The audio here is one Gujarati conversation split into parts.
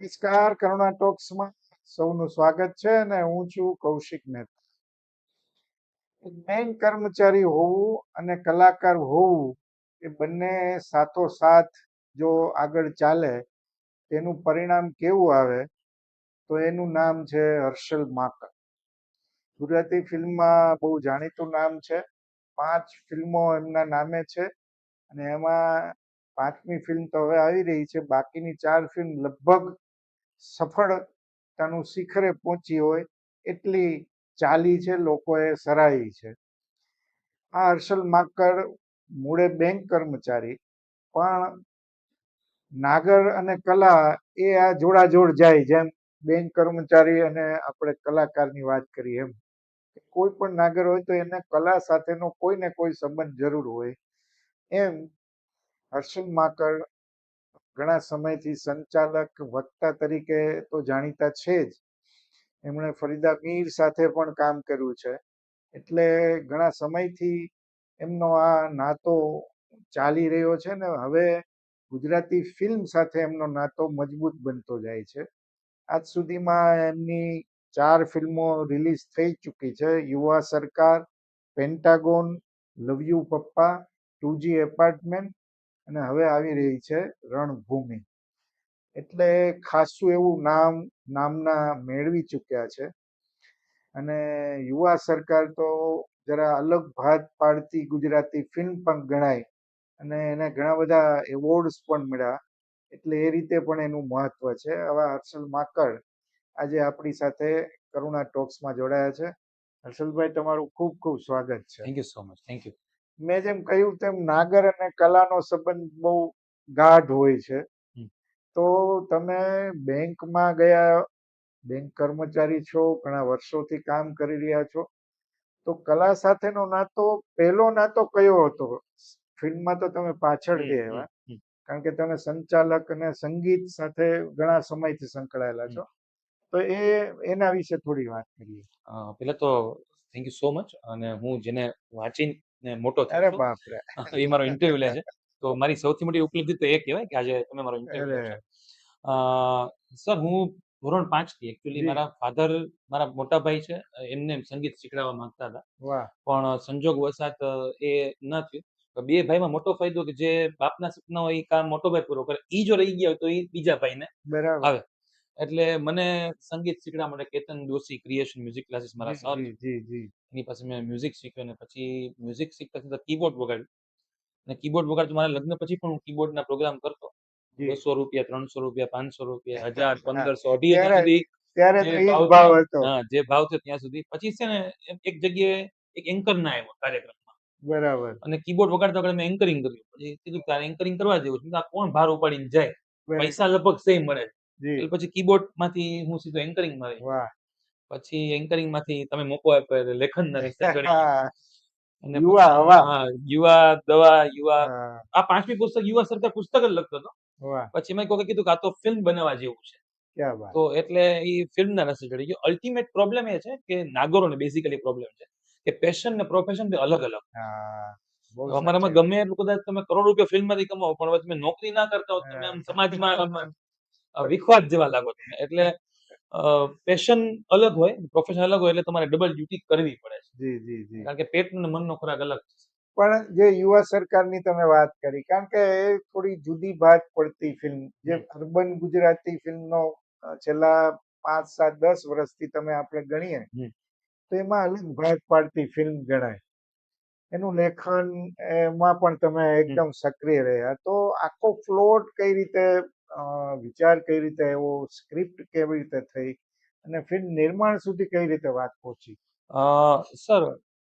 નમસ્કાર, કરુણા ટોક્સમાં સૌનું સ્વાગત છે અને હું છું કૌશિક મહેતા. બેંક કર્મચારી હોવું અને કલાકાર હોવું એ બંને સાથો સાથ જો આગળ ચાલે, તેનું પરિણામ કેવું આવે, તો એનું નામ છે હર્ષલ માકર. ગુજરાતી ફિલ્મમાં બહુ જાણીતું નામ છે. પાંચ ફિલ્મો એમના નામે છે અને એમાં પાંચમી ફિલ્મ તો હવે આવી રહી છે. બાકીની ચાર ફિલ્મ લગભગ સફળતાનું શિખરે પહોંચી હોય એટલી ચાલી છે લોકોએ સરાહી છે. આ હર્ષલ માકડ મૂળે બેંક કર્મચારી, પણ નાગર અને કલા એ આ જોડાજોડ જાય જેમ બેંક કર્મચારી અને આપણે કલાકારની વાત કરીએ એમ. કોઈ પણ નાગર હોય તો એને કલા સાથેનો કોઈ ને કોઈ સંબંધ જરૂર હોય એમ હર્ષલ માકર ઘણા સમયથી સંચાલક, વક્તા તરીકે તો જાણીતા છે જ. એમણે ફરીદા મીર સાથે પણ કામ કર્યું છે. એટલે ઘણા સમયથી એમનો આ નાતો ચાલી રહ્યો છે ને હવે ગુજરાતી ફિલ્મ સાથે એમનો નાતો મજબૂત બનતો જાય છે. આજ સુધીમાં એમની ચાર ફિલ્મો રિલીઝ થઈ ચૂકી છે. Yuva Sarkar, Pentagon, love you papa, two G apartment અને હવે આવી રહી છે રણભૂમિ. એટલે ખાસું એવું નામ, નામના મેળવી ચૂક્યા છે. અને યુવા સરકાર તો જરા અલગ ભાત પાડતી ગુજરાતી ફિલ્મ પણ ગણાય. અને એને ઘણા બધા એવોર્ડ્સ પણ મળ્યા. એટલે એ રીતે પણ એનું મહત્વ છે. આવા હર્ષલ માકડ આજે આપણી સાથે કરુણા ટોક્સમાં જોડાયા છે. હર્ષલભાઈ, તમારું ખૂબ ખૂબ સ્વાગત છે. Thank you so much thank you મેં જેમ કહ્યું તેમ નાગર અને કલાનો સંબંધ બહુ ગાઢ હોય છે. તો તમે બેંકમાં ગયા બેંક કર્મચારી છો ઘણા વર્ષોથી કામ કરી રહ્યા છો. તો કલા સાથેનો નાતો પહેલો નાતો કયો હતો? ફિલ્મમાં તો તમે પાછળ ગયા એવા. કારણ કે તમે સંચાલક અને સંગીત સાથે ઘણા સમયથી સંકળાયેલા છો. તો એ એના વિશે થોડી વાત કરીએ. પહેલા તો થેન્ક યુ સો મચ અને હું જેને વાંચીને મોટો અરે બાપ રે એ મારો ઇન્ટરવ્યુ લે છે. તો મારી સૌથી મોટી ઉપલબ્ધિ તો એ કહેવાય કે આજે તમે મારો ઇન્ટરવ્યુ સર હું ધોરણ પાંચથી એકચ્યુઅલી મારા ફાધર મારા મોટા ભાઈ છે એમને સંગીત શીખડાવવા માંગતા હતા. પણ સંજોગ વસાત એ ન થયું. બે ભાઈમાં મોટો ફાયદો કે જે બાપના સપના હોય એ કામ મોટો ભાઈ પૂરો કરે ઈ જો રહી ગયા હોય તો એ બીજા ભાઈને બરાબર. આવે. એટલે મને સંગીત શીખવા માટે Ketan Doshi creation music classes મારા સર જી જી જી. એની પાસે મેં મ્યુઝિક શીખ્યું અને પછી મ્યુઝિક શીખતા શીખતા કીબોર્ડ વગાડ્યું. અને કીબોર્ડ વગાડતું મારા લગ્ન પછી પણ હું કીબોર્ડના પ્રોગ્રામ કરતો. બસો રૂપિયા ત્રણસો રૂપિયા પાંચસો રૂપિયા હજાર પંદરસો અઢી સુધી જે ભાવ થયો. ત્યાં સુધી. પછી છે ને એક જગ્યાએ એક એન્કર ના આવ્યો કાર્યક્રમમાં. બરાબર. અને કીબોર્ડ વગાડતા વગાડતા મેં એન્કરિંગ કર્યું. પછી કીધું તારે એન્કરિંગ કરવા જેવું છે. આ કોણ ભાર ઉપાડીને જાય? પૈસા લગભગ સેમ મળે. છે. પછી કીબોર્ડમાંથી હું સીધો એન્કરિંગમાં પછી એન્કરિંગમાંથી તમે મોકો આપ્યો એટલે લેખન ના અને યુવા હવા. હા, યુવા દવા યુવા. આ પાંચમી પુસ્તક યુવા સરકાર પુસ્તક જ લખતો હતો. પછી મેં કોકે કીધું કે આ તો ફિલ્મ બનાવવા જેવું છે. તો એટલે એ ફિલ્મના રસ્તે ચડી ગયો. અલ્ટિમેટ પ્રોબ્લેમ એ છે કે નાગરો ને બેઝિકલી પ્રોબ્લેમ છે કે પેશન ને પ્રોફેશન બે અલગ અલગ. અમારામાં ગમે એટલું કદાચ તમે કરોડ રૂપિયા ફિલ્મમાંથી કમાવો પણ તમે નોકરી ના કરતા હો તમે આમ સમાજમાં વિખવાદ જેવા લાગો તમે એટલે પેશન અલગ હોય પ્રોફેશન અલગ હોય એટલે તમારે ડબલ ડ્યુટી કરવી પડે છે. જી જી જી. કારણ કે પેટ અને મનનો ખોરાક અલગ છે. પણ જે યુવા સરકારની તમે વાત કરી કારણ કે એ થોડી જુદી ભાત પડતી ફિલ્મ જે અર્બન ગુજરાતી ફિલ્મનો છેલ્લા પાંચ સાત દસ વર્ષથી તમે આપણે ગણીએ તો એમાં અલગ ભાત પાડતી ફિલ્મ ગણાય. એનું લેખન એમાં પણ તમે એકદમ સક્રિય રહ્યા. તો આખો ફ્લોટ કઈ રીતે વિચાર કઈ રીતે આવ્યો સ્ક્રિપ્ટ કેવી રીતે થઈ અને ફિલ્મ નિર્માણ સુધી કઈ રીતે વાત પહોંચી? સર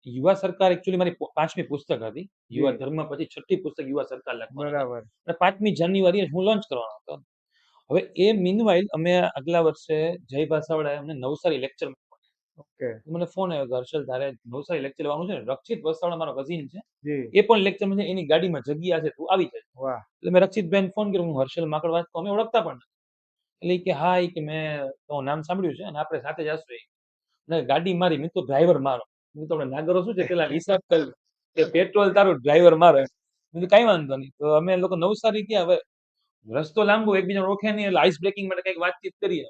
યુવા સરકાર એકચ્યુઅલી મારી પાંચમી પુસ્તક હતી. યુવા ધર્મ પછી છઠ્ઠી પુસ્તક યુવા સરકાર લખવાની હતી. બરાબર. અને પાંચમી જાન્યુઆરીએ હું લોન્ચ કરવાનો હતો. હવે એ મીનવાઇલ અમે આગલા વર્ષે જય ભાષાવાળાએ અમને નવસારી લેક્ચર ઓકે. મને ફોન આવ્યો કે હર્ષલ તારે નવસારી લેક્ચર લેવાનું છે ને? રક્ષિત વસાવડા મારો કઝિન છે. એ પણ લેક્ચરમાં છે એની ગાડીમાં જગ્યા છે તું આવી જાય. એટલે મેં રક્ષિતભાઈને ફોન કર્યો હું હર્ષલ માકડ વાત તો અમે ઓળખતા પણ એટલે કે હા એ કે મેં તો નામ સાંભળ્યું છે અને આપણે સાથે જશું એ. અને ગાડી મારી મેં તો ડ્રાઈવર મારો. મેં તમને નાગરો શું છે પેલા હિસાબ કર્યું કે પેટ્રોલ તારું ડ્રાઈવર મારો. મેં કાંઈ વાંધો નહીં. તો અમે લોકો નવસારી ગયા હવે રસ્તો લાંબો એકબીજા ઓળખે નહીં એટલે આઈસ બ્રેકિંગ માટે કંઈક વાતચીત કરીએ.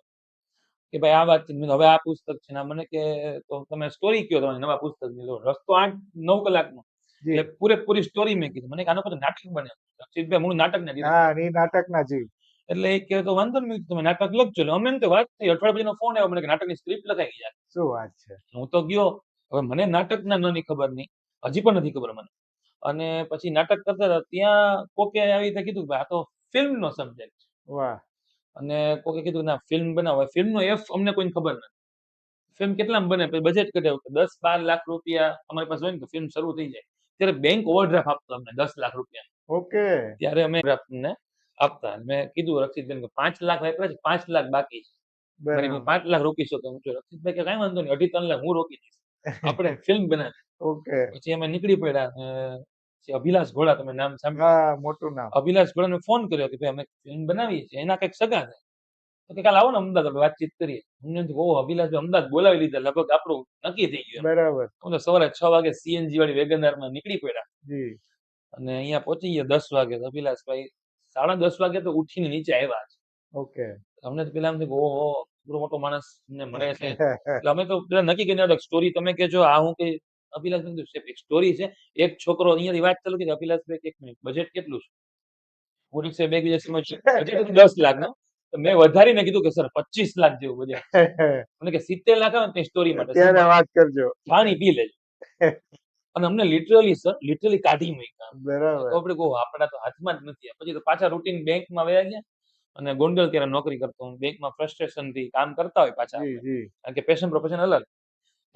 કે ભાઈ આ વાત હવે આ પુસ્તક છે મને કે તો તમે સ્ટોરી કયો તમારી નવા પુસ્તકની તો રસ્તો આઠ નવ કલાકનો. એટલે પૂરેપૂરી સ્ટોરી મેં કીધું. મને આનો પછી નાટક બને. રક્ષિતભાઈ મૂળ નાટક ના જીવ નાટક ના જીવ. એટલે એ કે તો વાંધો નહીં તમે નાટક લખજો. અમે તો વાત થઈ અઠવાડિયા પછીનો ફોન આવ્યો. મને કે નાટકની સ્ક્રિપ્ટ લખાઈ ગઈ છે. શું વાત છે? હું તો ગયો. હવે મને નાટક ના નની ખબર નહીં. હજી પણ નથી ખબર મને. અને પછી નાટક કરતા ત્યાં કોકે આવી રીતે કીધું કે આ તો ફિલ્મ નો સબ્જેક્ટ વાહ. અને કોકે કીધું ના ફિલ્મ બનાવો. ફિલ્મનો એફ અમને કોઈને ખબર નથી. ફિલ્મ કેટલામાં બને? પછી બજેટ કઢાવ્યું કે દસ બાર લાખ રૂપિયા અમારી પાસે હોય ને તો ફિલ્મ શરૂ થઈ જાય. ત્યારે બેંક ઓવરડ્રાફ્ટ આપતો અમને દસ લાખ રૂપિયા. ઓકે ત્યારે અમે ડ્રાફ્ટને આપતા. મેં કીધું રક્ષિતભાઈ કે પાંચ લાખ વાપર્યા છે પાંચ લાખ બાકી છે. પાંચ લાખ રોકી શકો. હું રક્ષિતભાઈ કે કઈ વાંધો નહીં અઢી ત્રણ લાખ હું રોકી દઈશ. આપણે ફિલ્મ બનાવી ઓકે પછી અમે નીકળી પડ્યા અભિલાષ ઘોડા તમે નામ સાંભળ્યું? મોટું નામ. અભિલાષ ઘોડાને ફોન કર્યો કે ભાઈ અમે ફિલ્મ બનાવીએ છીએ એના કંઈક સગા થાય તો કે કાલ આવો ને અમદાવાદ વાતચીત કરીએ. અમને ઓહ અભિલાષ અમદાવાદ બોલાવી લીધા લગભગ આપણું નક્કી થઈ ગયું બરાબર. તો સવારે છ વાગે સીએનજી વાળી વેગનઆરમાં નીકળી પડ્યા. અને અહીંયા પહોંચી ગયા દસ વાગે અભિલાષભાઈ સાડા દસ વાગે તો ઉઠીને નીચે આવ્યા છે. ઓકે. અમને તો પેલા એમ થયું ઓહો મોટો માણસ મળે છે. એટલે અમે તો પેલા નક્કી કરીને સ્ટોરી તમે કેજો આ હું કે અભિલાષ કીધું એક સ્ટોરી છે. એક છોકરો અહીંયાથી વાત ચાલુ કરી અભિલાષભાઈ કે એક મિનિટ બજેટ કેટલું છે? પૂરી સાહેબ એકબીજા સમજ બજેટ દસ લાખ નો મેં વધારીને કીધું કે સર પચીસ લાખ જેવું બજેટ મને કે સિત્તેર લાખ આવે ને સ્ટોરી માટે. ત્યારે વાત કરજો. પાણી પી લેજો. અને અમને લિટરલી સર લિટરલી કાઢી મૂક્યા. બરાબર. આપણે કહો આપણા તો હાથમાં જ નથી. પછી તો પાછા રૂટીન બેંકમાં વયા ગયા. અને ગોંડલ ત્યારે નોકરી કરતો. હું બેંકમાં ફ્રસ્ટ્રેશનથી કામ કરતા હોય પાછા કારણ કે પેશન પ્રોફેશન અલગ.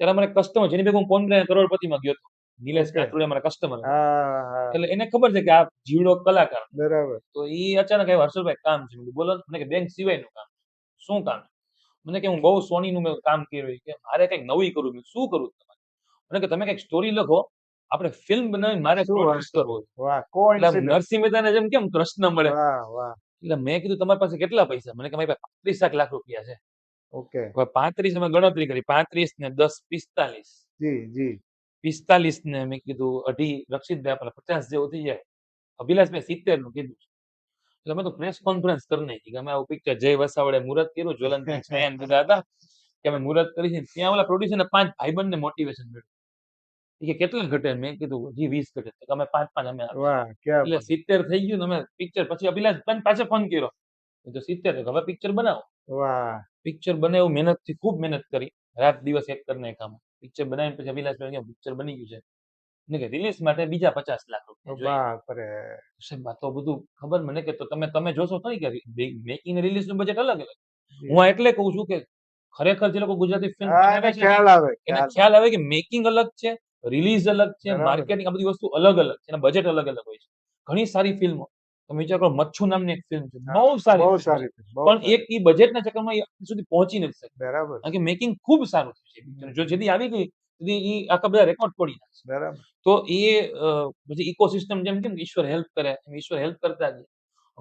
ત્યારે મને કસ્ટમર જેની ભેગું ફોન કરીને કરોડપતિમાં ગયો હતો નિલેશ Okay. મારા કસ્ટમર એટલે એને ખબર છે કે આ જીવડો કલાકાર. બરાબર. તો એ અચાનક આવ્યો હર્ષલભાઈ કામ છે. મેં બોલો. મને કે બેંક સિવાયનું કામ. શું કામ? મને કે હું બહુ સોનીનું મેં કામ કર્યું. કે મારે કંઈક નવી કરવું મેં શું કરું તમારે? મને કે તમે કંઈક સ્ટોરી લખો. આપણે ફિલ્મ બનાવી મારે પ્રોડ્યુસ કરવું નરસિંહ મહેતાને જેમ કેમ કૃષ્ણ મળે. એટલે મેં કીધું તમારી પાસે કેટલા પૈસા? મને કે મારી પાસે પાંત્રીસ લાખ રૂપિયા છે. ઓકે. હવે પાંત્રીસ અમે ગણતરી કરી પાંત્રીસ ને દસ પિસ્તાલીસ. જી જી. પિસ્તાલીસ ને મેં કીધું અઢી રક્ષિતભાઈ આપણા પચાસ જેવું થઈ જાય. અભિલાષભાઈ સિત્તેરનું કીધું એટલે અમે તો પ્રેસ કોન્ફરન્સ કરી નાખી કે અમે આવું પિક્ચર જય વસાવડે મુહૂર્ત કર્યું જ્વલન એમ બધા હતા કે અમે મુહૂર્ત કરી છે. ત્યાં ઓલા પ્રોડ્યુસર પાંચ ભાઈબંધને મોટિવેશન મળ્યું. કે કેટલા ઘટે? મેં કીધું હજી વીસ ઘટે. તો અમે પાંચ પાંચ અમે એટલે સિત્તેર થઈ ગયું ને અમે પિક્ચર પછી અભિલાષ પાછો ફોન કર્યો. તો સિત્તેર હવે પિક્ચર બનાવો. વાહ! પિક્ચર એવું મહેનતથી ખૂબ મહેનત કરી. રાત દિવસ એક કરીને કામ પિક્ચર બનાવીને પછી અભિલાષભાઈ પિક્ચર બની ગયું છે. ને કે રિલીઝ માટે બીજા પચાસ લાખ રૂપિયા સાહેબ આ તો બધું ખબર મને કે તો તમે તમે જોશો ખરી કે મેકિંગ રિલીઝનું બજેટ અલગ અલગ. હું એટલે કહું છું કે ખરેખર જે લોકો ગુજરાતી ફિલ્મ ખ્યાલ આવે એને ખ્યાલ. આવે કે મેકિંગ અલગ છે રિલીઝ અલગ છે. માર્કેટિંગ આ બધી વસ્તુ અલગ અલગ છે બજેટ અલગ અલગ હોય છે. ઘણી સારી ફિલ્મો તમે વિચાર કરો મચ્છુ નામની એક ફિલ્મ છે. બહુ સારી બહુ સારી પણ એક ઈ બજેટના ચક્કરમાં સુધી પહોંચી નથી શકી. બરાબર. કારણ કે મેકિંગ ખૂબ સારું થયું છે એ જો જેથી આવી ગઈ સુધી ઈ આખા બધા રેકોર્ડ તોડી નાખશે બરાબર. તો એ પછી ઇકોસિસ્ટમ જેમ કેમ ઈશ્વર હેલ્પ કરે ઈશ્વર હેલ્પ કરતા જ.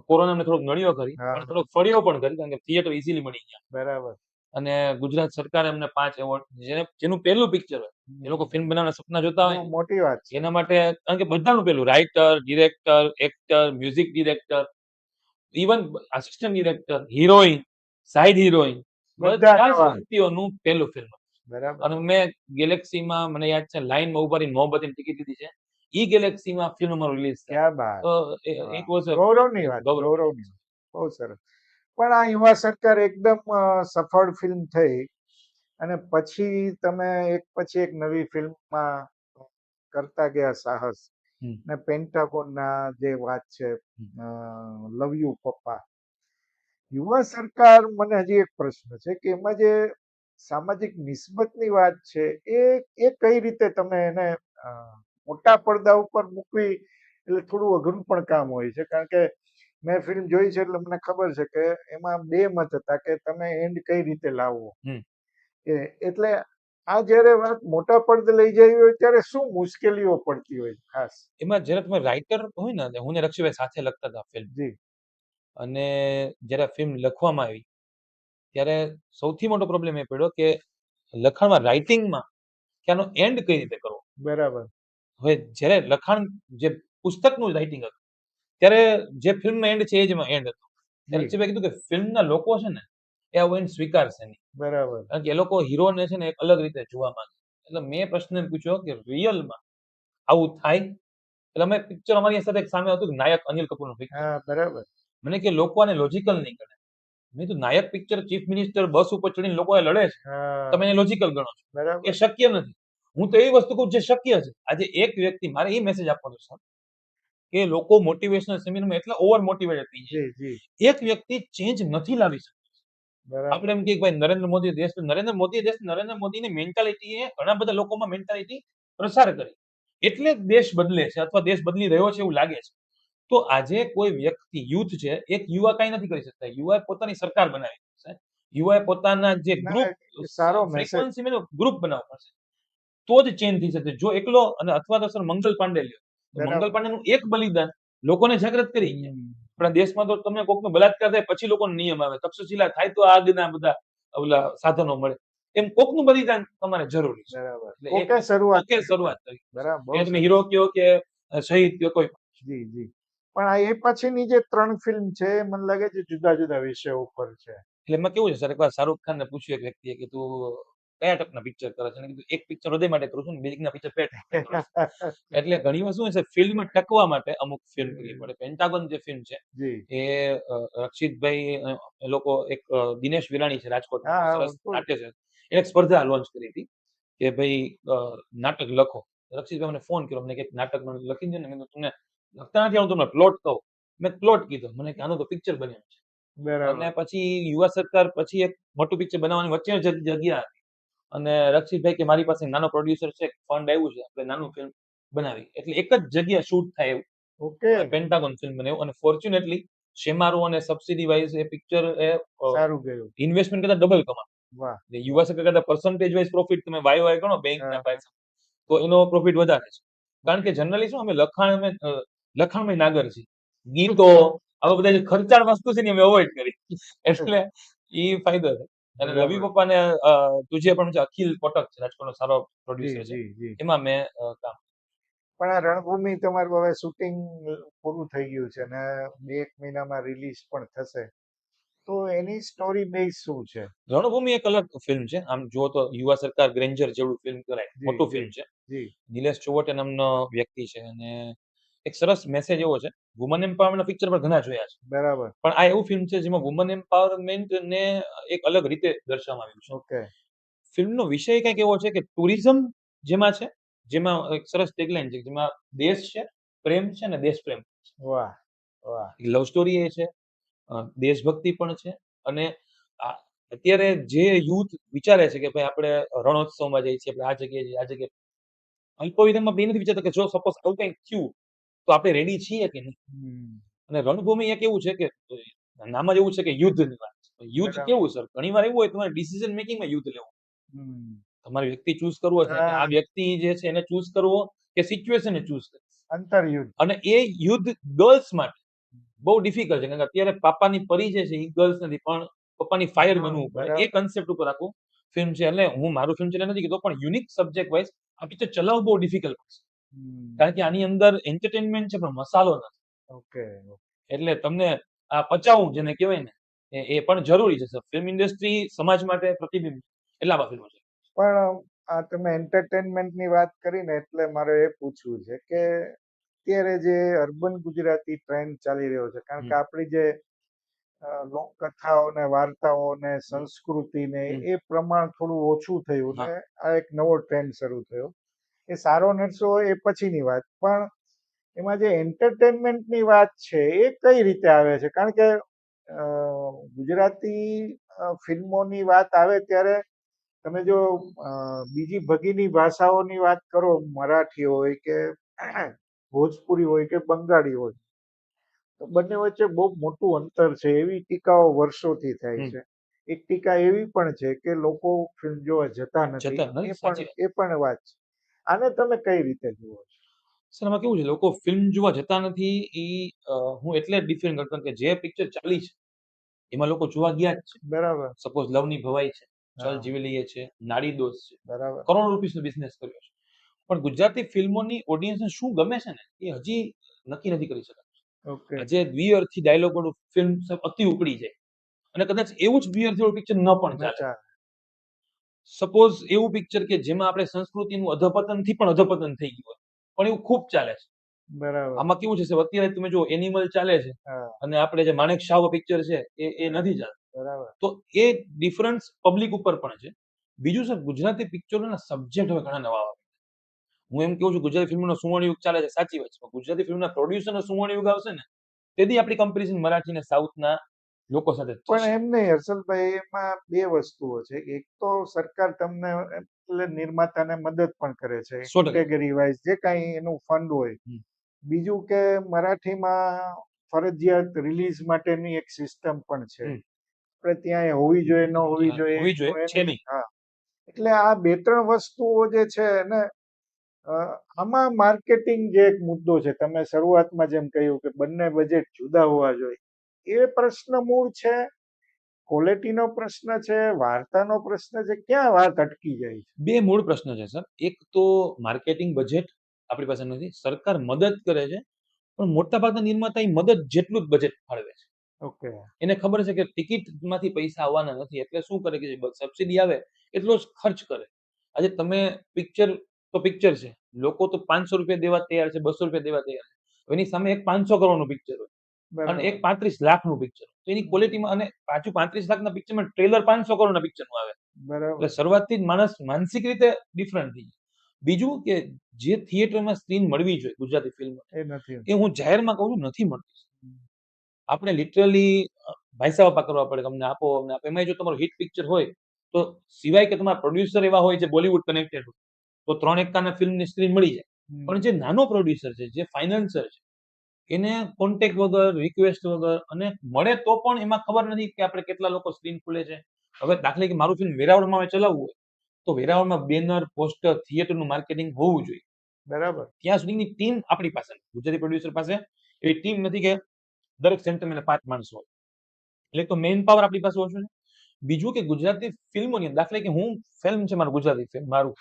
કોરોના અમને થોડોક નડ્યો કરી થોડોક ફળ્યો પણ કરી કારણ કે થિયેટર ઇઝીલી મળી ગયા. બરાબર. અને ગુજરાત સરકારે એમને પાંચ એવોર્ડ જેને જેનું પહેલું પિક્ચર હોય એ લોકો ફિલ્મ બનાવવાના સપના જોતા હોય. મોટી વાત છે. એના માટે કારણ કે બધાનું પેલું writer director actor music director even assistant director heroine side heroine બધા. વ્યક્તિઓનું પહેલું ફિલ્મ બરાબર. અને મેં ગેલેક્સીમાં મને યાદ છે લાઈનમાં ઊભા રહીને મોહબ્બતીની ટિકિટ લીધી છે. ઈ ગેલેક્સીમાં ફિલ્મ રિલીઝ ક્યાં બાત. તો ઇટ વોઝ ગૌરવની વાત ગૌરવની બહુ સરસ. પણ આ યુવા સરકાર એકદમ સફળ ફિલ્મ થઈ અને પછી તમે એક પછી એક નવી ફિલ્મમાં કરતા ગયા સાહસ. ને પેન્ટાગોનના જે વાત છે લવ યુ પપ્પા યુવા સરકાર મને હજી એક પ્રશ્ન છે કે એમાં જે સામાજિક નિસ્બતની વાત છે એ એ કઈ રીતે તમે એને મોટા પડદા ઉપર મૂકવી એટલે થોડું અઘરું પણ કામ હોય છે. કારણ કે મેં ફિલ્મ જોઈ છે એટલે મને ખબર છે કે એમાં બે મત હતા કે તમે એન્ડ કઈ રીતે લાવવો એટલે આ જ્યારે વાત મોટા પડદે લઈ જવી હોય ત્યારે શું મુશ્કેલીઓ પડતી હોય? ખાસ. એમાં જ્યારે તમે રાઇટર હોય ને હું ને રક્ષીભાઈ સાથે લખતા હતા ફિલ્મ જી. અને જ્યારે ફિલ્મ લખવામાં આવી ત્યારે સૌથી મોટો પ્રોબ્લેમ એ પડ્યો કે લખાણમાં રાઇટિંગમાં કે આનો એન્ડ કઈ રીતે કરવો? બરાબર. હવે જ્યારે લખાણ જે પુસ્તકનું રાઇટિંગ હતું ત્યારે જે ફિલ્મનો એન્ડ છે એ જ એન્ડ હતો. ત્યારે રક્ષિતભાઈ કીધું કે ફિલ્મના લોકો છે ને એ આ એન્ડ સ્વીકારશે નહીં. બરાબર. કારણ કે એ લોકો હીરોને છે ને એક અલગ રીતે જોવા માંગે એટલે મેં પ્રશ્ન પૂછ્યો કે રિયલમાં આવું થાય? એટલે અમે પિક્ચર અમારી સાથે સામે હતું કે નાયક અનિલ કપૂરનું પિક્ચર બરાબર. મને કે લોકો આને લોજિકલ નહીં ગણે. મેં તો Nayak picture chief minister bus ઉપર ચડીને લોકો લડે છે. તમે એને લોજિકલ ગણો છો. બરાબર. એ શક્ય નથી. હું તો એવી વસ્તુ કહું જે શક્ય છે. આજે એક વ્યક્તિ મારે એ મેસેજ આપવાનો છે. કે લોકો મોટિવેશનલ સેમિનારમાં એટલા ઓવર મોટિવેટેડ થઈ જાય એક વ્યક્તિ ચેન્જ નથી લાવી શકતો આપણે એમ કે ભાઈ નરેન્દ્ર મોદી દેશ નરેન્દ્ર મોદી દેશ નરેન્દ્ર મોદીની મેન્ટાલિટી એ ઘણા બધા લોકોમાં મેન્ટાલિટી પ્રસાર કરી. એટલે દેશ બદલે છે અથવા દેશ બદલી રહ્યો છે એવું લાગે છે. તો આજે કોઈ વ્યક્તિ યુથ છે એક યુવા કઈ નથી કરી શકતા. યુવાએ પોતાની સરકાર બનાવી છે. યુવાએ પોતાના જે ગ્રુપ સારો. ફ્રીક્વન્સી ગ્રુપ બનાવવો પડશે. તો જ ચેન્જ થઈ શકે. જો એકલો અને અથવા તો સર મંગલ પાંડે લ્યો. મંગલ પાંડેનું એક બલિદાન લોકોને જાગૃત કરી આપણા દેશમાં તો તમને કોકનો બલાત્કાર થાય પછી લોકોનો નિયમ આવે. તક્ષશિલા થાય તો આગના બધા ઓલા સાધનો મળે. એમ કોકનું બલિદાન તમારે જરૂરી છે. બરાબર. શરૂઆત ઓકે શરૂઆત કરી. બરાબર તમે હીરો કયો કે શહીદ કયો કોઈ જી જી. પણ આ એ પછીની જે ત્રણ ફિલ્મ છે મને લાગે છે જુદા જુદા વિષયો ઉપર છે. એટલે એમાં કેવું છે? સર એકવાર શાહરુખ ખાનને પૂછ્યું એક વ્યક્તિએ કે તું કયા ટપના પિક્ચર કરે છે? કીધું એક પિક્ચર હૃદય માટે કરું છું ને બીજના પિક્ચર પેટ માટે કરું છું." એટલે ઘણી વાર શું છે ફિલ્મ ટકવા માટે અમુક ફિલ્મ કરવી પડે. પેન્ટાગોન જે ફિલ્મ છે એ રક્ષિતભાઈ લોકો એક દિનેશ વિરાણી છે રાજકોટ. નાટ્ય છે. એને એક સ્પર્ધા લોન્ચ કરી હતી કે ભાઈ નાટક લખો. રક્ષિતભાઈ મને ફોન કર્યો. મને કે નાટક લખી દે ને. મેં તમને લખતા નથી હું તમને પ્લોટ કહું. મેં પ્લોટ કીધો. મને કે આનું તો પિક્ચર બન્યું છે. બરાબર. અને પછી યુવા સરકાર પછી એક મોટું પિક્ચર બનાવવાની વચ્ચે જગ્યા હતી અને રક્ષિતભાઈ કે મારી પાસે નાનો પ્રોડ્યુસર છે ફંડ આવ્યું છે આપણે નાનું ફિલ્મ બનાવી. એટલે એક જ જગ્યા શૂટ થાય એવું. ઓકે. પેન્ટાગોન ફિલ્મ બનાવ્યું અને ફોર્ચ્યુનેટલી શેમારો અને સબસિડી વાઇઝ એ પિક્ચર એ સારું ગયું. ઇન્વેસ્ટમેન્ટ કરતા ડબલ કમા વાહ. યુવા સરકાર કરતા પર્સન્ટેજ વાઇઝ પ્રોફિટ તમે વાય વાય ગણો બેંક ના. પૈસા. તો એનો પ્રોફિટ વધારે છે. કારણ કે જનરલી શું અમે લખાણ અમે લખાણમય નાગર છીએ. ગીતો આવા બધા જે ખર્ચાળ વસ્તુ છે ને અમે અવોઇડ કરી. એટલે એ ફાયદો છે અને. રવિ પપ્પાને તુજે પણ અખિલ કોટક છે રાજકોટનો સારો પ્રોડ્યુસર છે. એમાં મેં કામ પણ આ રણભૂમિ તમારું હવે શૂટિંગ પૂરું થઈ ગયું છે અને બે એક મહિનામાં રિલીઝ પણ થશે. તો એની સ્ટોરી બેઝ શું છે? રણભૂમિ એક અલગ ફિલ્મ છે. આમ જો તો યુવા સરકાર ગ્રેન્જર જેવું ફિલ્મ કરાય મોટું ફિલ્મ છે. જી. નિલેશ ચોવટે નામનો વ્યક્તિ છે અને એક સરસ મેસેજ એવો છે. વુમન એમ્પાવરમેન્ટ પિક્ચર પણ ઘણા જોયા છે. બરાબર. પણ આ એવું ફિલ્મ છે જેમાં વુમન એમ્પાવરમેન્ટ ને એક અલગ રીતે દર્શાવવામાં આવ્યું છે. ઓકે. ફિલ્મનો વિષય કંઈક એવો છે કે ટુરિઝમ જેમાં છે જેમાં એક સરસ ટેગલાઇન છે જેમાં દેશ છે પ્રેમ છે અને દેશ પ્રેમ વાહ વાહ. લવ સ્ટોરી એ છે દેશભક્તિ પણ છે અને અત્યારે જે યુથ વિચારે છે કે ભાઈ આપણે રણોત્સવમાં જઈએ છીએ આપણે આ જગ્યાએ જઈએ આ જગ્યાએ. અલ્પવિધમાં બે નથી વિચારતા કે જો સપોઝ આવું કંઈક થયું તો આપણે રેડી છીએ કે નહીં? અને રણભૂમિ એક એવું છે કે નામ જ એવું છે કે યુદ્ધની વાત છે. યુદ્ધ કેવું સર ઘણી વાર એવું હોય તમારે ડિસિઝન મેકિંગમાં યુદ્ધ લેવું. તમારે વ્યક્તિ ચૂઝ કરવો છે. આ વ્યક્તિ જે છે એને ચૂઝ કરવો કે સિચ્યુએશન ચૂઝ કરવી. અંતરયુદ્ધ. અને એ યુદ્ધ ગર્લ્સ માટે બહુ ડિફિકલ્ટ છે. કારણ કે અત્યારે પાપાની પરી જે છે એ ગર્લ્સ નથી પણ પપ્પાની ફાયર બનવું પડે. એ કન્સેપ્ટ ઉપર આખું ફિલ્મ છે. એટલે હું મારું ફિલ્મ છે નથી કીધું પણ યુનિક સબ્જેક્ટ વાઇઝ આ પિક્ચર ચલાવવું બહુ ડિફિકલ્ટ છે. કારણ કે આની અંદર એન્ટરટેનમેન્ટ છે પણ મસાલો નથી. ઓકે એટલે તમને આ પચાવવું જેને કહેવાય ને એ- પણ જરૂરી છે. ફિલ્મ ઇન્ડસ્ટ્રી સમાજ માટે પ્રતિબિંબ એટલા ફિલ્મો છે. પણ આ તમે એન્ટરટેનમેન્ટની વાત કરીને એટલે મારે એ પૂછવું છે કે અત્યારે જે અર્બન ગુજરાતી ટ્રેન્ડ ચાલી રહ્યો છે કારણ કે આપણી જે લોકકથાઓ ને વાર્તાઓ ને સંસ્કૃતિ ને એ પ્રમાણ થોડું ઓછું થયું છે આ એક નવો ટ્રેન્ડ શરૂ થયો. એ સારો નરસો એ પછીની વાત. પણ એમાં જે એન્ટરટેનમેન્ટની ની વાત છે એ કઈ રીતે આવે છે? કારણ કે ગુજરાતી ફિલ્મોની વાત આવે ત્યારે તમે જો બીજી ભગીની ભાષાઓની વાત કરો મરાઠી હોય કે ભોજપુરી હોય કે બંગાળી હોય તો બંને વચ્ચે બહુ મોટું અંતર છે એવી ટીકાઓ વર્ષોથી થાય છે. એક ટીકા એવી પણ છે કે લોકો ફિલ્મ જોવા જતા નથી. એ પણ એ પણ વાત છે. આને તમે કઈ રીતે જુઓ છો? સર આમાં કેવું છે? લોકો ફિલ્મ જોવા જતા નથી. એ હું એટલે જ ડિફેન્ડ કરતો કે જે પિક્ચર ચાલી છે એમાં લોકો જોવા ગયા જ છે. બરાબર. સપોઝ લવની ભવાઈ છે ચલ જીવી લઈએ છે નાડી દોષ છે. બરાબર. કરોડો રૂપિયાનો બિઝનેસ કર્યો છે. પણ ગુજરાતી ફિલ્મોની ઓડિયન્સને શું ગમે છે ને? એ હજી નક્કી નથી કરી શકાતું. ઓકે. આજે દ્વિઅર્થી ડાયલોગ વાળું ફિલ્મ અતિ ઉપડી જાય. અને કદાચ એવું જ દ્વિઅર્થી વાળું પિક્ચર ન પણ ચાલે. સપોઝ એવું પિક્ચર કે જેમાં આપણે સંસ્કૃતિનું અધપતનથી પણ અધપતન થઈ ગયું હોય. પણ એવું ખૂબ ચાલે છે. બરાબર. આમાં કેવું છે અત્યારે તમે જો એનિમલ ચાલે છે અને આપણે જે માણેક શાહ પિક્ચર છે એ એ નથી ચાલતું. બરાબર. તો એ ડિફરન્સ પબ્લિક ઉપર પણ છે. બીજું સર ગુજરાતી પિક્ચરોના સબ્જેક્ટ હવે ઘણા નવા આવે હું એમ કહું છું ગુજરાતી ફિલ્મનો સુવર્ણ યુગ ચાલે છે સાચી વાત છે. ગુજરાતી ફિલ્મના પ્રોડ્યુસરનો સુવર્ણ યુગ આવશે ને તેથી આપણી કમ્પેરિઝન મરાઠી અને સાઉથના લોકો સાથે પણ એમ નહીં હર્ષલભાઈ એમાં બે વસ્તુઓ છે. એક તો સરકાર તમને એટલે નિર્માતાને મદદ પણ કરે છે. કેટેગરી વાઇઝ જે કાંઈ એનું ફંડ હોય. બીજું કે મરાઠીમાં ફરજિયાત રિલીઝ માટેની એક સિસ્ટમ પણ છે. આપણે ત્યાં એ હોવી જોઈએ ન હોવી જોઈએ હોવી જોઈએ, છે નહીં. હા. એટલે આ બે ત્રણ વસ્તુઓ જે છે ને આમાં માર્કેટિંગ જે એક મુદ્દો છે તમે શરૂઆતમાં જેમ કહ્યું કે બંને બજેટ જુદા હોવા જોઈએ. એ પ્રશ્ન મૂળ છે? ક્વોલિટીનો પ્રશ્ન છે? વાર્તાનો પ્રશ્ન છે? ક્યાં વાત અટકી જાય છે? બે મૂળ પ્રશ્ન છે સર. એક તો માર્કેટિંગ બજેટ આપણી પાસે નથી. સરકાર મદદ કરે છે પણ મોટાભાગના નિર્માતા એ મદદ જેટલું જ બજેટ ફાળવે છે. ઓકે. એને ખબર છે કે ટિકિટમાંથી પૈસા આવવાના નથી એટલે શું કરે કે સબસિડી આવે એટલો જ ખર્ચ કરે. આજે તમે પિક્ચર તો પિક્ચર છે. લોકો તો પાંચસો રૂપિયા દેવા તૈયાર છે બસો રૂપિયા દેવા તૈયાર છે. એની સામે એક પાંચસો કરોડનું પિક્ચર હોય. અને એક પાંત્રીસ લાખનું પિક્ચર એની ક્વોલિટીમાં અને પાછું પાંત્રીસ લાખના પિક્ચરમાં ટ્રેલર પાંચસો કરોડના પિક્ચરનું આવે. એટલે શરૂઆતથી જ માણસ માનસિક રીતે ડિફરન્ટ થઈ જાય બીજું કે જે થિયેટરમાં સ્ક્રીન મળવી જોઈએ ગુજરાતી ફિલ્મ એ નથી હું જાહેરમાં કહું છું નથી મળતી. આપણે લિટરલી પૈસા વાપા કરવા પડે અમને આપો અમને આપો. એમાં જો તમારું હિટ પિક્ચર હોય તો સિવાય કે તમારા પ્રોડ્યુસર એવા હોય જે બોલિવૂડ કનેક્ટેડ હોય તો ત્રણ એકાના ફિલ્મની સ્ક્રીન મળી જાય. પણ જે નાનો પ્રોડ્યુસર છે જે ફાઇનાન્સર છે એને કોન્ટેક વગર રિક્વેસ્ટ વગર અને મળે તો પણ એમાં ખબર નથી કે આપણે કેટલા લોકો સ્ક્રીન ખુલે છે. હવે દાખલે કે મારું ફિલ્મ વેરાવળમાં હવે ચલાવવું હોય તો વેરાવળમાં બેનર પોસ્ટર થિયેટરનું માર્કેટિંગ હોવું જોઈએ. બરાબર. ત્યાં સુધીની ટીમ આપણી પાસે ગુજરાતી પ્રોડ્યુસર પાસે એવી ટીમ નથી કે દરેક સેન્ટરમાં પાંચ માણસો હોય. એટલે તો મેઇન પાવર આપણી પાસે ઓછું છે. બીજું કે ગુજરાતી ફિલ્મોની અંદર, દાખલા કે હું ફિલ્મ છે મારું ગુજરાતી ફિલ્મ મારું.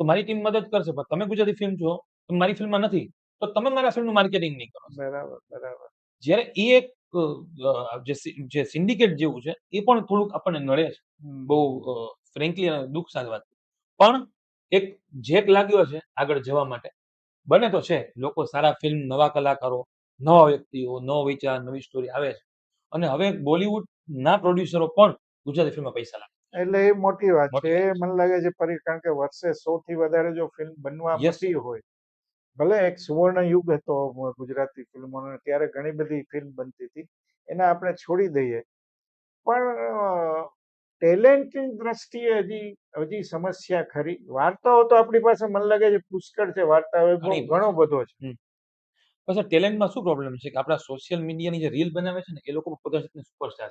તો મારી ટીમ મદદ કરશે પણ તમે ગુજરાતી ફિલ્મ છો તો મારી ફિલ્મમાં નથી. તો તમે મારા ફિલ્મનું માર્કેટિંગ નહીં કરો. બરાબર બરાબર. જ્યારે એ એક જે સિન્ડિકેટ જેવું છે એ પણ થોડુંક આપણને નડે છે. બહુ ફ્રેન્કલી અને દુઃખ સાથે વાત. પણ એક જેક લાગ્યો છે આગળ જવા માટે બને તો છે. લોકો સારા ફિલ્મ નવા કલાકારો નવા વ્યક્તિઓ નવો વિચાર નવી સ્ટોરી આવે છે. અને હવે બોલિવૂડ ના પ્રોડ્યુસરો પણ ગુજરાતી ફિલ્મમાં પૈસા લાગે એટલે એ મોટી વાત છે. મને લાગે છે કારણ કે વર્ષે સો થી વધારે જો ફિલ્મ બનવા Yes. હોય ભલે એક સુવર્ણ યુગ હતો ગુજરાતી ફિલ્મોનો ત્યારે ઘણી બધી ફિલ્મ બનતી હતી. એને આપણે છોડી દઈએ. પણ ટેલેન્ટની દ્રષ્ટિએ હજી હજી સમસ્યા ખરી. વાર્તાઓ તો આપણી પાસે મને લાગે છે પુષ્કળ છે. વાર્તાઓ ઘણો બધો છે. પછી ટેલેન્ટમાં શું પ્રોબ્લેમ છે? કે આપણા સોશિયલ મીડિયાની જે રીલ બનાવે છે ને એ લોકો પોતાની જાતને સુપરસ્ટાર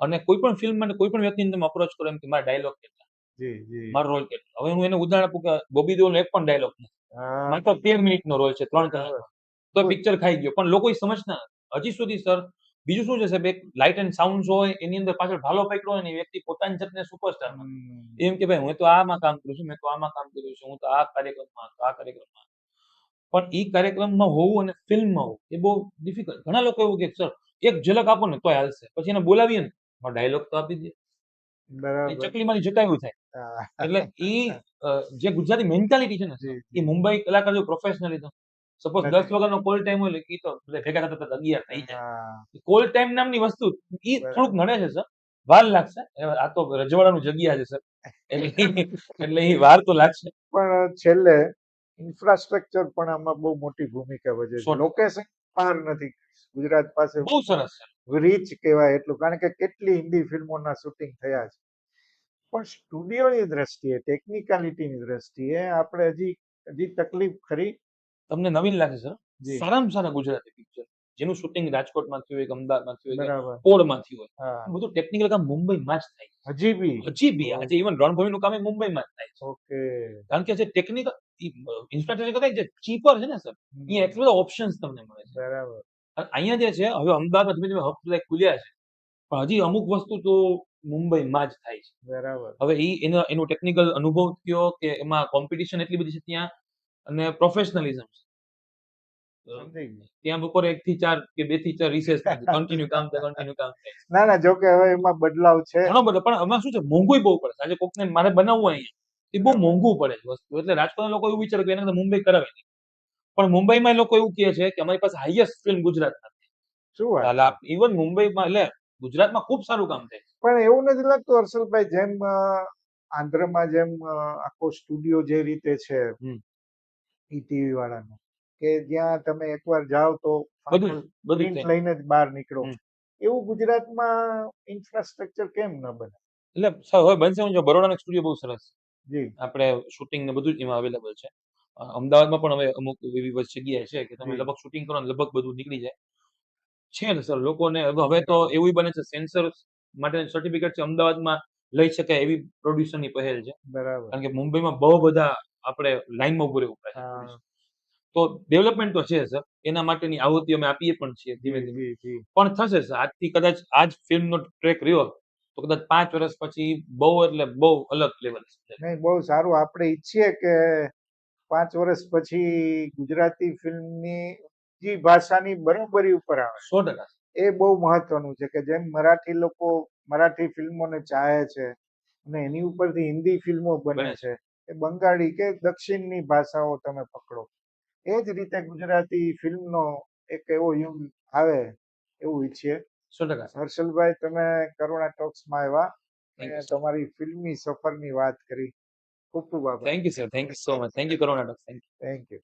અને કોઈ પણ ફિલ્મ માટે કોઈ પણ વ્યક્તિને તમે અપ્રોચ કરો એમ કે મારા ડાયલોગ કેટલા? મારો રોલ કેટલો? હવે હું એને ઉદાહરણ આપું કે બોબી દેઓલનો એક પણ ડાયલોગ નથી. માત્ર તેર મિનિટનો રોલ છે ત્રણ કલાક તો પિક્ચર ખાઈ ગયો. પણ લોકો સમજતા હજી સુધી સર બીજું શું છે સાહેબ? એક લાઇટ એન્ડ સાઉન્ડ શો હોય એની અંદર પાછળ ભાલો પકડ્યો હોય ને વ્યક્તિ પોતાની જાતને સુપરસ્ટાર. એમ કે ભાઈ હું તો આમાં કામ કરું છું મેં તો આમાં કામ કર્યું છે હું તો આ કાર્યક્રમમાં તો આ કાર્યક્રમમાં પણ એ કાર્યક્રમમાં હોવું અને ફિલ્મમાં હોવું એ બહુ ડિફિકલ્ટ ઘણા લોકો એવું કે સર એક ઝલક આપો ને તોય હાલશે. પછી એને બોલાવીએ ને ડાયલોગ તો આપી દે. ચકલીમાંથી જટાયું થાય. એટલે ઈ જે ગુજરાતી મેન્ટાલિટી છે ને એ મુંબઈ કલાકાર જો પ્રોફેશનલિઝમ સપોઝ દસ વગરનો કોલ ટાઈમ હોય એટલે તો ભેગા થતા થતા અગિયાર થઈ જાય. કોલ ટાઈમ નામની વસ્તુ એ થોડુંક નડે છે સર વાર લાગશે. આ તો રજવાડાનું જગ્યા છે સર એટલે એટલે ઈ વાર તો લાગશે. પણ છેલ્લે ઇન્ફ્રાસ્ટ્રક્ચર પણ આમાં બહુ મોટી ભૂમિકા ભજવે છે. લોકેશન પાર નથી. ગુજરાત પાસે બહુ સરસ છે. રીચ કહેવાય એટલું કારણ કે કેટલી હિન્દી ફિલ્મોના શૂટિંગ થયા છે. પણ સ્ટુડિયોની દ્રષ્ટિએ ટેકનિકાલિટીની દ્રષ્ટિએ આપણે હજી હજી તકલીફ ખરી? તમને નવીન લાગે સર. સારામાં સારા ગુજરાતી પિક્ચર જેનું શૂટિંગ રાજકોટમાં થયું હોય અમદાવાદમાં થયું હોય પોળમાં થયું હોય બધું ટેકનિકલ કામ મુંબઈમાં જ થાય હજી બી? હજી બી. આજે ઇવન રણભૂમિનું કામ મુંબઈમાં જ થાય છે. ઓકે. કારણ કે જે ટેકનિકલ ઇન્ફ્રાસ્ટ્રક્ચર કરતા જે ચીપર છે ને સર અહીંયા એટલા બધા ઓપ્શન્સ તમને મળે છે. બરાબર. અહીંયા જે છે હવે અમદાવાદમાં ધીમે ધીમે હબ બધા ખુલ્યા છે પણ હજી અમુક વસ્તુ તો મુંબઈમાં જ થાય છે. બરાબર. હવે એ એનો એનો ટેકનિકલ અનુભવ થયો કે એમાં કોમ્પિટિશન એટલી બધી છે ત્યાં અને પ્રોફેશનલિઝમ છે. ત્યાં બપોરે એક થી ચાર કે બેથી ચાર રિસેસ કન્ટિન્યુ કામ થાય કન્ટિન્યુ કામ થાય. ના ના જો કે હવે એમાં બદલાવ છે. ઘણો બધો પણ આમાં શું છે મોંઘું બહુ પડે આજે કોકને મારે બનાવવું અહીંયા એ બહુ મોંઘું પડે વસ્તુ. એટલે રાજકોટના લોકો એવું વિચારે કે એના મુંબઈ કરાવે નહીં. પણ મુંબઈમાં એ લોકો એવું કહે છે કે અમારી પાસે હાઈએસ્ટ ફિલ્મ ગુજરાતમાં શું વાત? ઇવન મુંબઈમાં એટલે ગુજરાતમાં ખૂબ સારું કામ થાય. પણ એવું નથી લાગતું હર્ષલભાઈ જેમ આંધ્રમાં જેમ આખો સ્ટુડિયો જે રીતે છે હમ. ટીવી વાળાનો કે જ્યાં તમે એકવાર જાઓ તો બધું બધું લઈને જ બહાર નીકળો. એવું ગુજરાતમાં ઇન્ફ્રાસ્ટ્રક્ચર કેમ ન બને? એટલે હવે બનશે હું જો બરોડાનો સ્ટુડિયો બહુ સરસ. જી. આપણે શૂટિંગ ને બધું જ એમાં અવેલેબલ છે. અમદાવાદમાં પણ હવે અમુક એવી જગ્યાએ છે કે તમે લગભગ શૂટિંગ કરો લગભગ બધું નીકળી જાય. છે ને સર લોકોને હવે તો એવું બને છે સેન્સર માટે સર્ટિફિકેટ છે અમદાવાદમાં લઈ શકાય એવી પ્રોડ્યુસરની પહેલ છે. બરાબર. કારણ કે મુંબઈમાં બહુ બધા આપણે લાઈનમાં ઉભું રહેવું પડે. તો ડેવલપમેન્ટ તો છે સર એના માટેની આહુતિ અમે આપીએ પણ છીએ ધીમે ધીમે. પણ થશે સર આજથી કદાચ આજ ફિલ્મનો ટ્રેક રહ્યો તો કદાચ પાંચ વર્ષ પછી બહુ એટલે બહુ અલગ લેવલ નહીં બહુ સારું. આપણે ઈચ્છીએ કે પાંચ વર્ષ પછી ગુજરાતી ફિલ્મની જે ભાષાની બરોબરી ઉપર આવે સો ટકા. એ બહુ મહત્વનું છે કે જેમ મરાઠી લોકો મરાઠી ફિલ્મોને ચાહે છે અને એની ઉપરથી હિન્દી ફિલ્મો બને છે. એ બંગાળી કે દક્ષિણની ભાષાઓ તમે પકડો. એ જ રીતે ગુજરાતી ફિલ્મનો એક એવો યુગ આવે એવું ઈચ્છીએ. સો ટકા. હર્ષલભાઈ તમે કરુણા ટોક્સમાં આવ્યા અને તમારી ફિલ્મી સફરની વાત કરી. ખૂબ ખૂબ આભાર thank you sir thank you so much thank you કરોના thank you thank you